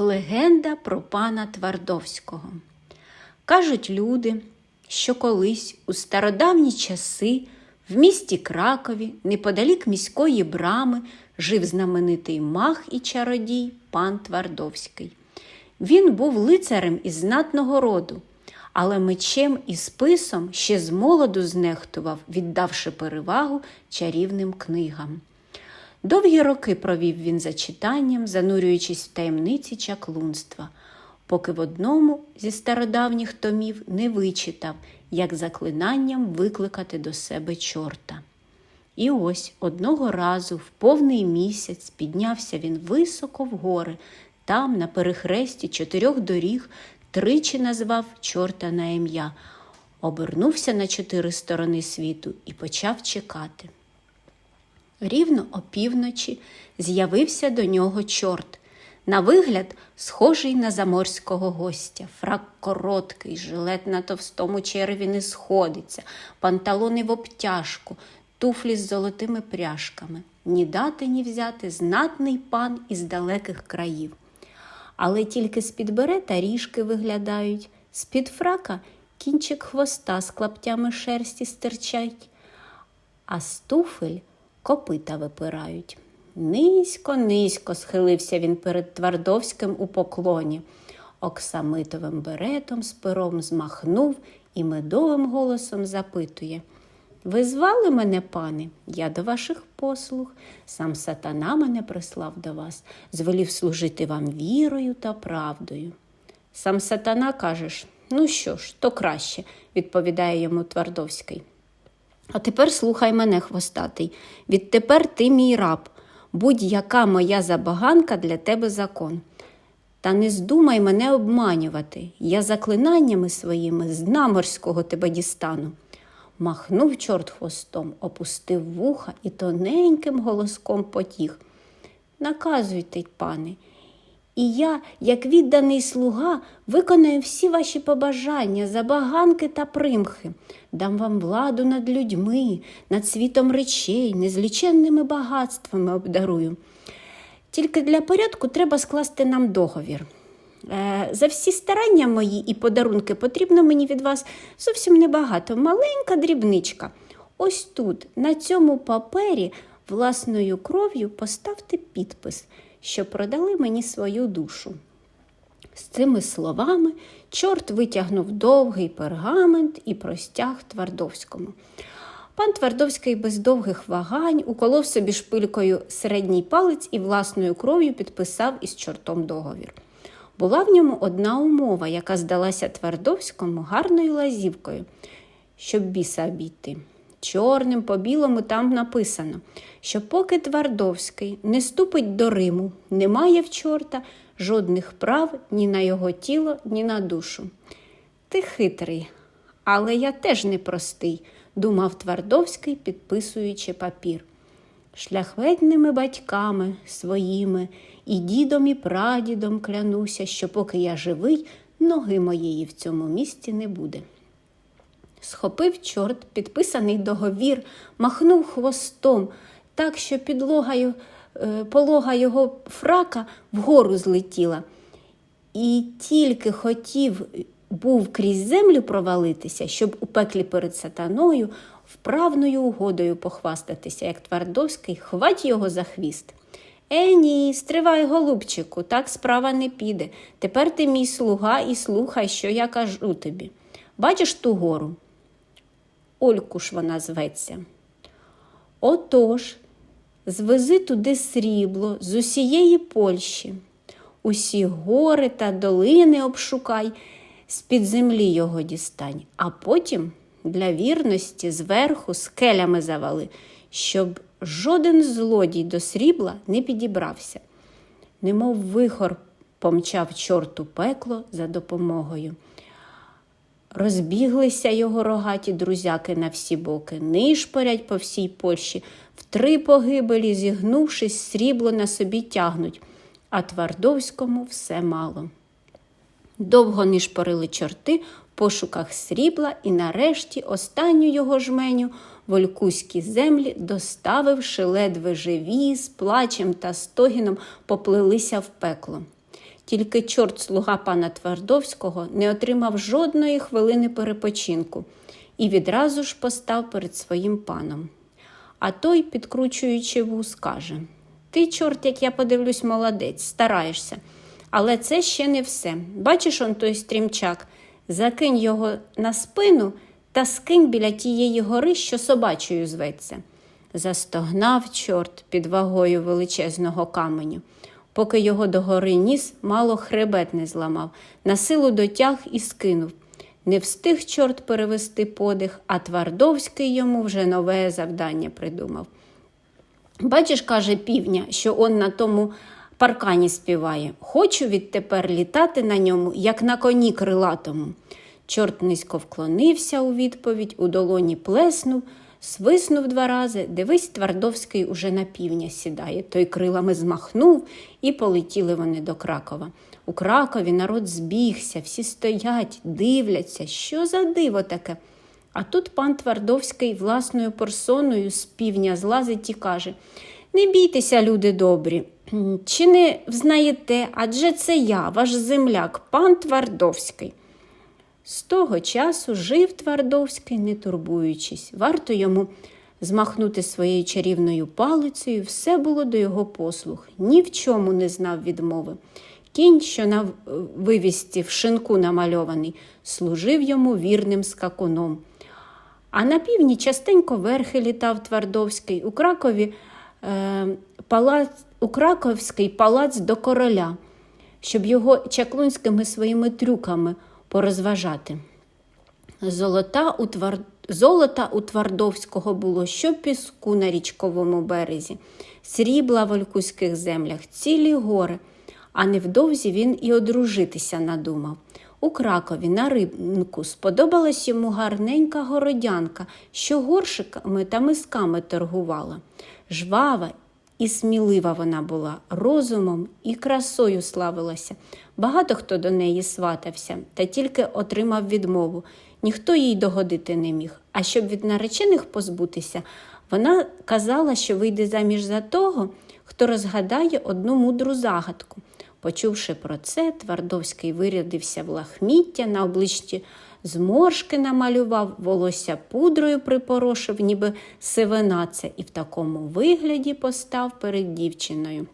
Легенда про пана Твардовського. Кажуть люди, що колись у стародавні часи в місті Кракові, неподалік міської брами, жив знаменитий мах і чародій пан Твардовський. Він був лицарем із знатного роду, але мечем і списом ще з молоду знехтував, віддавши перевагу чарівним книгам. Довгі роки провів він за читанням, занурюючись в таємниці чаклунства, поки в одному зі стародавніх томів не вичитав, як заклинанням викликати до себе чорта. І ось одного разу в повний місяць піднявся він високо в гори, там, на перехресті чотирьох доріг, тричі назвав чорта на ім'я, обернувся на чотири сторони світу і почав чекати. Рівно опівночі з'явився до нього чорт. На вигляд, схожий на заморського гостя. Фрак короткий, жилет на товстому череві не сходиться, панталони в обтяжку, туфлі з золотими пряжками. Ні дати, ні взяти знатний пан із далеких країв. Але тільки з-під берета ріжки виглядають, з-під фрака кінчик хвоста з клаптями шерсті стирчать, а з туфель копита випирають. Низько, низько схилився він перед Твардовським у поклоні. Оксамитовим беретом з пером змахнув і медовим голосом запитує. Ви звали мене, пане, я до ваших послуг. Сам сатана мене прислав до вас, звелів служити вам вірою та правдою. Сам сатана кажеш, ну що ж, то краще, відповідає йому Твардовський. А тепер слухай мене, хвостатий. Відтепер ти мій раб, будь-яка моя забаганка для тебе закон. Та не здумай мене обманювати. Я заклинаннями своїми з дна тебе дістану. Махнув чорт хвостом, опустив вуха і тоненьким голоском потіг. Наказуйте, пане, і я, як відданий слуга, виконаю всі ваші побажання, забаганки та примхи, дам вам владу над людьми, над світом речей, незліченними багатствами обдарую. Тільки для порядку треба скласти нам договір. Е, За всі старання мої і подарунки потрібно мені від вас зовсім небагато, маленька дрібничка. Ось тут, на цьому папері, власною кров'ю поставте підпис, що продали мені свою душу. З цими словами чорт витягнув довгий пергамент і простяг Твардовському. Пан Твардовський без довгих вагань уколов собі шпилькою середній палець і власною кров'ю підписав із чортом договір. Була в ньому одна умова, яка здалася Твардовському гарною лазівкою, щоб біса обійти. Чорним по білому там написано, що поки Твардовський не ступить до Риму, немає в чорта жодних прав ні на його тіло, ні на душу. Ти хитрий, але я теж непростий, думав Твардовський, підписуючи папір. Шляхетними батьками своїми і дідом, і прадідом клянуся, що поки я живий, ноги моєї в цьому місті не буде. Схопив чорт підписаний договір, махнув хвостом, так, що підлога, е, полога його фрака вгору злетіла. І тільки хотів був крізь землю провалитися, щоб у пеклі перед сатаною вправною угодою похвастатися, як Твардовський, хвать його за хвіст. Е, ні, стривай, голубчику, так справа не піде. Тепер ти мій слуга і слухай, що я кажу тобі. Бачиш ту гору? Олькуш вона зветься. Отож, звези туди срібло з усієї Польщі. Усі гори та долини обшукай, з-під землі його дістань, а потім для вірності зверху скелями завали, щоб жоден злодій до срібла не підібрався. Немов вихор помчав чорту пекло за допомогою. Розбіглися його рогаті друзяки на всі боки, нишпорять по всій Польщі, в три погибелі, зігнувшись, срібло на собі тягнуть, а Твардовському все мало. Довго нишпорили чорти в пошуках срібла і нарешті останню його жменю в олькуські землі, доставивши ледве живі, з плачем та стогіном поплилися в пекло. Тільки чорт слуга пана Твардовського не отримав жодної хвилини перепочинку і відразу ж постав перед своїм паном. А той, підкручуючи вуз, каже Ти, чорт, як я подивлюсь, молодець, стараєшся. Але це ще не все. Бачиш он той стрімчак, закинь його на спину та скинь біля тієї гори, що собачою зветься. Застогнав чорт під вагою величезного каменю. Поки його до гори ніс, мало хребет не зламав, на силу дотяг і скинув. Не встиг чорт перевести подих, а Твардовський йому вже нове завдання придумав. Бачиш, каже півня, що он на тому паркані співає. Хочу відтепер літати на ньому, як на коні крилатому. Чорт низько вклонився у відповідь, у долоні плеснув, свиснув два рази. Дивись, Твардовський уже на півня сідає. Той крилами змахнув, і полетіли вони до Кракова. У Кракові народ збігся, всі стоять, дивляться, що за диво таке. А тут пан Твардовський власною персоною з півня злазить і каже Не бійтеся, люди добрі, чи не взнаєте, адже це я, ваш земляк, пан Твардовський. З того часу жив Твардовський, не турбуючись. Варто йому змахнути своєю чарівною палицею, все було до його послуг, ні в чому не знав відмови. Кінь, що на вивісті в шинку намальований, служив йому вірним скакуном. А на півдні частенько верхи літав Твардовський у Кракові е, палац, у Краковський палац до короля, щоб його чаклунськими своїми трюками порозважати. Золота у, твар... Золота у Твардовського було що піску на річковому березі, срібла в олькуських землях, цілі гори, а невдовзі він і одружитися надумав. У Кракові на ринку сподобалась йому гарненька городянка, що горшиками та мисками торгувала. Жвава і смілива вона була, розумом і красою славилася. Багато хто до неї сватався, та тільки отримав відмову. Ніхто їй догодити не міг. А щоб від наречених позбутися, вона казала, що вийде заміж за того, хто розгадає одну мудру загадку. Почувши про це, Твардовський вирядився в лахміття, на обличчі зморшки намалював, волосся пудрою припорошив, ніби сивина це, і в такому вигляді постав перед дівчиною.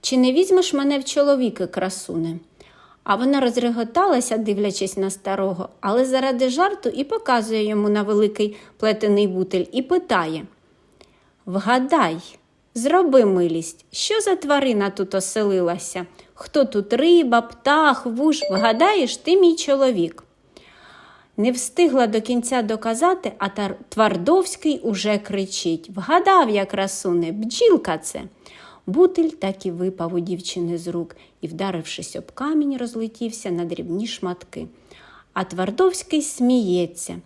Чи не візьмеш мене в чоловіки, красуне? А вона розреготалася, дивлячись на старого, але заради жарту і показує йому на великий плетений бутель і питає Вгадай, зроби милість, що за тварина тут оселилася? Хто тут риба, птах, вуж, вгадаєш, ти мій чоловік. Не встигла до кінця доказати, а Твардовський уже кричить Вгадав я, красуне, бджілка це. Бутиль так і випав у дівчини з рук і, вдарившись об камінь, розлетівся на дрібні шматки. А Твардовський сміється.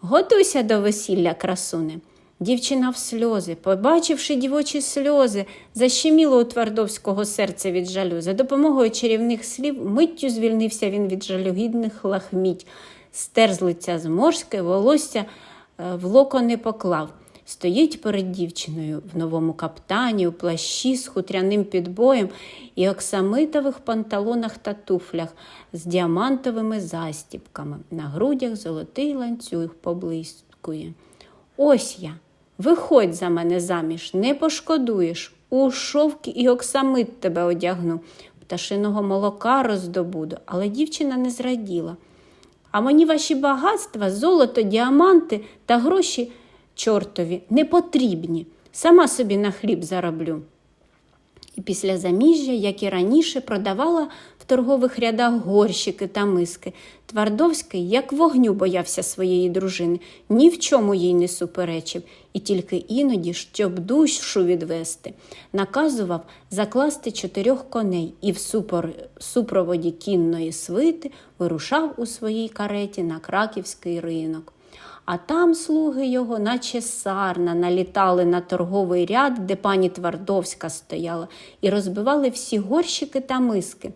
Готуйся до весілля, красуне. Дівчина в сльози, побачивши дівочі сльози, защеміло у Твардовського серце від жалю. За допомогою чарівних слів миттю звільнився він від жалюгідних лахміть, стер з лиця зморське, волосся в локо не поклав. Стоїть перед дівчиною в новому каптані, у плащі з хутряним підбоєм і оксамитових панталонах та туфлях з діамантовими застіпками. На грудях золотий ланцюг поблискує. Ось я. Виходь за мене заміж, не пошкодуєш. У шовки і оксамит тебе одягну, пташиного молока роздобуду, але дівчина не зраділа. А мені ваші багатства, золото, діаманти та гроші чортові не потрібні. Сама собі на хліб зароблю. І після заміжжя, як і раніше, продавала торгових рядах горщики та миски. Твардовський, як вогню, боявся своєї дружини, ні в чому їй не суперечив, і тільки іноді, щоб душу відвести, наказував закласти чотирьох коней і в супор... супроводі кінної свити вирушав у своїй кареті на краківський ринок. А там слуги його, наче сарна, налітали на торговий ряд, де пані Твардовська стояла, і розбивали всі горщики та миски.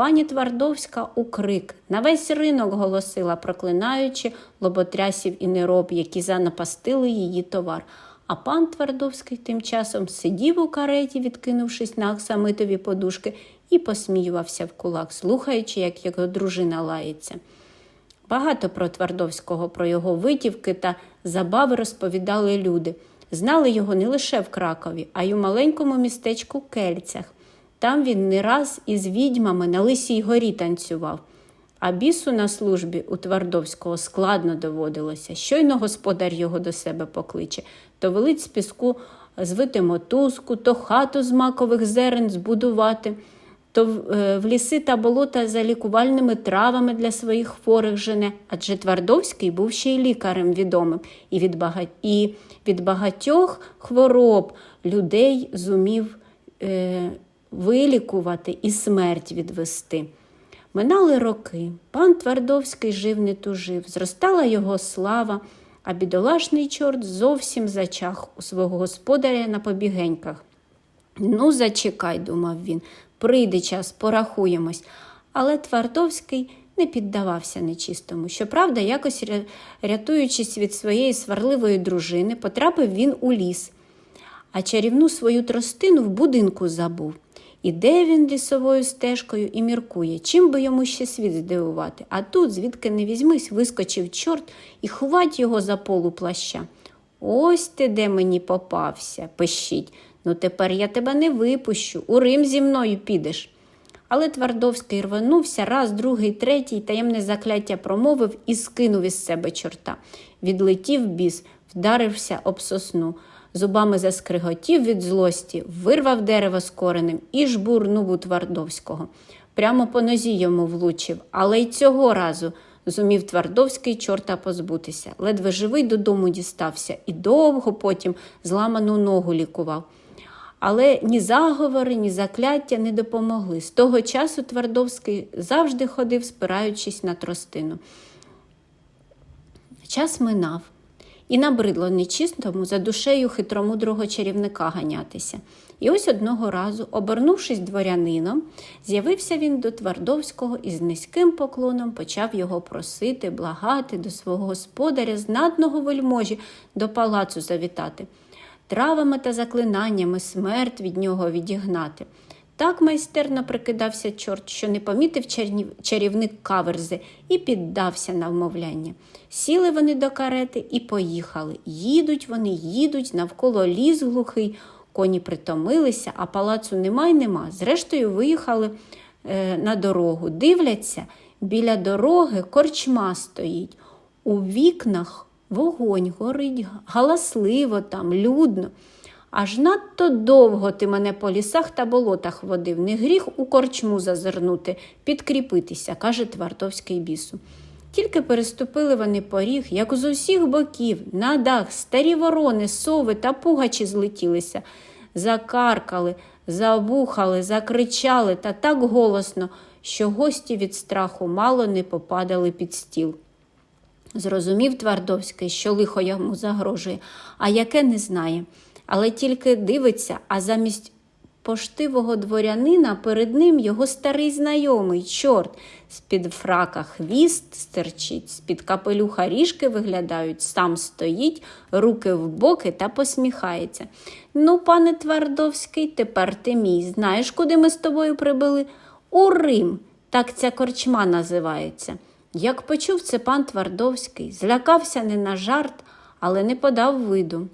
Пані Твардовська у крик на весь ринок голосила, проклинаючи лоботрясів і нероб, які занапастили її товар. А пан Твардовський тим часом сидів у кареті, відкинувшись на оксамитові подушки, і посміювався в кулак, слухаючи, як його дружина лається. Багато про Твардовського, про його витівки та забави розповідали люди. Знали його не лише в Кракові, а й у маленькому містечку Кельцях. Там він не раз із відьмами на Лисій горі танцював. А бісу на службі у Твардовського складно доводилося. Щойно господар його до себе покличе, то велить з піску звити мотузку, то хату з макових зерен збудувати, то в, е, ліси та болота за лікувальними травами для своїх хворих жене. Адже Твардовський був ще й лікарем відомим, і від, бага... і від багатьох хвороб людей зумів е... вилікувати і смерть відвести. Минали роки. Пан Твардовський жив не тужив, зростала його слава, а бідолашний чорт зовсім зачах у свого господаря на побігеньках. Ну, зачекай, думав він, прийде час, порахуємось. Але Твардовський не піддавався нечистому. Щоправда, якось рятуючись від своєї сварливої дружини, потрапив він у ліс, а чарівну свою тростину в будинку забув. Іде він лісовою стежкою і міркує, чим би йому ще світ здивувати. А тут, звідки не візьмись, вискочив чорт і хвать його за полу плаща. Ось ти де мені попався, пищить. Ну тепер я тебе не випущу, у Рим зі мною підеш. Але Твардовський рванувся раз, другий, третій, таємне закляття промовив і скинув із себе чорта. Відлетів біс, вдарився об сосну зубами заскриготів від злості, вирвав дерево з коренем і жбурнув у Твардовського. Прямо по нозі йому влучив, але й цього разу зумів Твардовський чорта позбутися. Ледве живий додому дістався і довго потім зламану ногу лікував. Але ні заговори, ні закляття не допомогли. З того часу Твардовський завжди ходив, спираючись на тростину. Час минав. І набридло нечистому за душею хитромудрого чарівника ганятися. І ось одного разу, обернувшись дворянином, з'явився він до Твардовського і з низьким поклоном почав його просити, благати до свого господаря, знатного вельможі, до палацу завітати, травами та заклинаннями смерть від нього відігнати. Так майстерно прикидався чорт, що не помітив чарівник каверзи і піддався на вмовляння. Сіли вони до карети і поїхали. Їдуть вони, їдуть, навколо ліс глухий, коні притомилися, а палацу нема й нема. Зрештою, виїхали е, на дорогу. Дивляться, біля дороги корчма стоїть. У вікнах вогонь горить, галасливо там, людно. Аж надто довго ти мене по лісах та болотах водив, не гріх у корчму зазирнути, підкріпитися, каже Твартовський бісу. Тільки переступили вони поріг, як з усіх боків, на дах, старі ворони, сови та пугачі злетілися, закаркали, забухали, закричали та так голосно, що гості від страху мало не попадали під стіл. Зрозумів Твардовський, що лихо йому загрожує, а яке не знає але тільки дивиться, а замість поштивого дворянина перед ним його старий знайомий, чорт, з-під фрака хвіст стерчить, з-під капелюха ріжки виглядають, сам стоїть, руки в боки та посміхається. Ну, пане Твардовський, тепер ти мій. Знаєш, куди ми з тобою прибили? У Рим, так ця корчма називається. Як почув це пан Твардовський, злякався не на жарт, але не подав виду.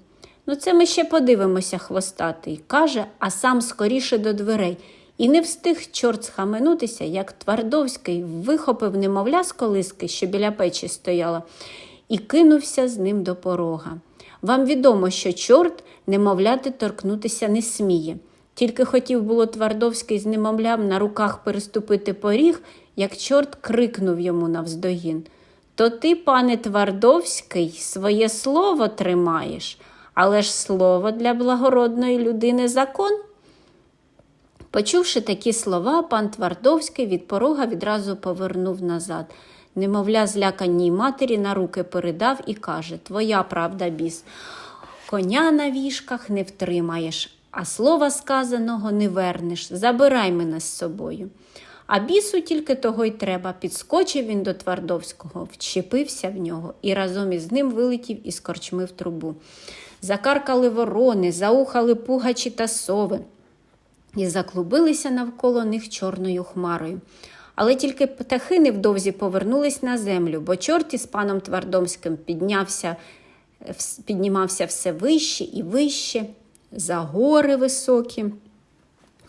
Ну, це ми ще подивимося, хвостатий, каже, а сам скоріше до дверей. І не встиг чорт схаменутися, як Твардовський вихопив немовля з колиски, що біля печі стояла, і кинувся з ним до порога. Вам відомо, що чорт немовляти торкнутися не сміє. Тільки хотів було Твардовський з немовлям на руках переступити поріг, як чорт крикнув йому навздогін. То ти, пане Твардовський, своє слово тримаєш. Але ж слово для благородної людини закон. Почувши такі слова, пан Твардовський від порога відразу повернув назад. Немовля, зляканій матері на руки передав і каже Твоя правда, біс. Коня на вішках не втримаєш, а слова сказаного не вернеш. Забирай мене з собою. А бісу тільки того й треба. Підскочив він до Твардовського, вчепився в нього і разом із ним вилетів із корчми в трубу. Закаркали ворони, заухали пугачі та сови. і заклубилися навколо них чорною хмарою. Але тільки птахи невдовзі повернулись на землю, бо чорт із паном Твардомським піднявся, піднімався все вище і вище, за гори високі,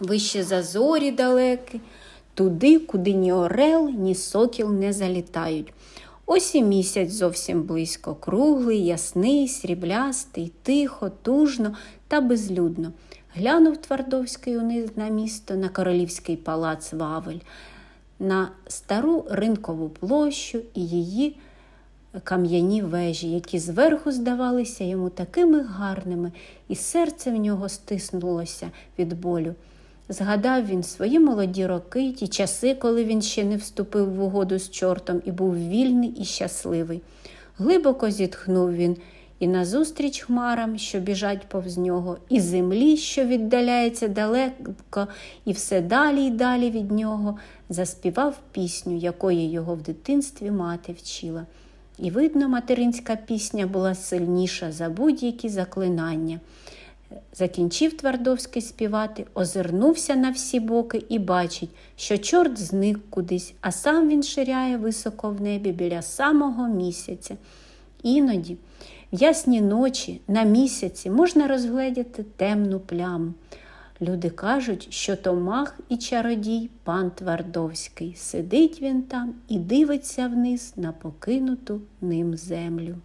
вище за зорі далекі, туди, куди ні орел, ні сокіл не залітають. Ось і місяць зовсім близько, круглий, ясний, сріблястий, тихо, тужно та безлюдно. Глянув Твардовський униз на місто, на королівський палац Вавель, на стару ринкову площу і її кам'яні вежі, які зверху здавалися йому такими гарними, і серце в нього стиснулося від болю. Згадав він свої молоді роки, ті часи, коли він ще не вступив в угоду з чортом і був вільний і щасливий. Глибоко зітхнув він і назустріч хмарам, що біжать повз нього, і землі, що віддаляється далеко, і все далі й далі від нього, заспівав пісню, якої його в дитинстві мати вчила. І видно, материнська пісня була сильніша за будь-які заклинання. Закінчив Твардовський співати, озирнувся на всі боки і бачить, що чорт зник кудись, а сам він ширяє високо в небі біля самого місяця. Іноді, в ясні ночі, на місяці можна розгледіти темну пляму. Люди кажуть, що то мах і чародій пан Твардовський. Сидить він там і дивиться вниз на покинуту ним землю.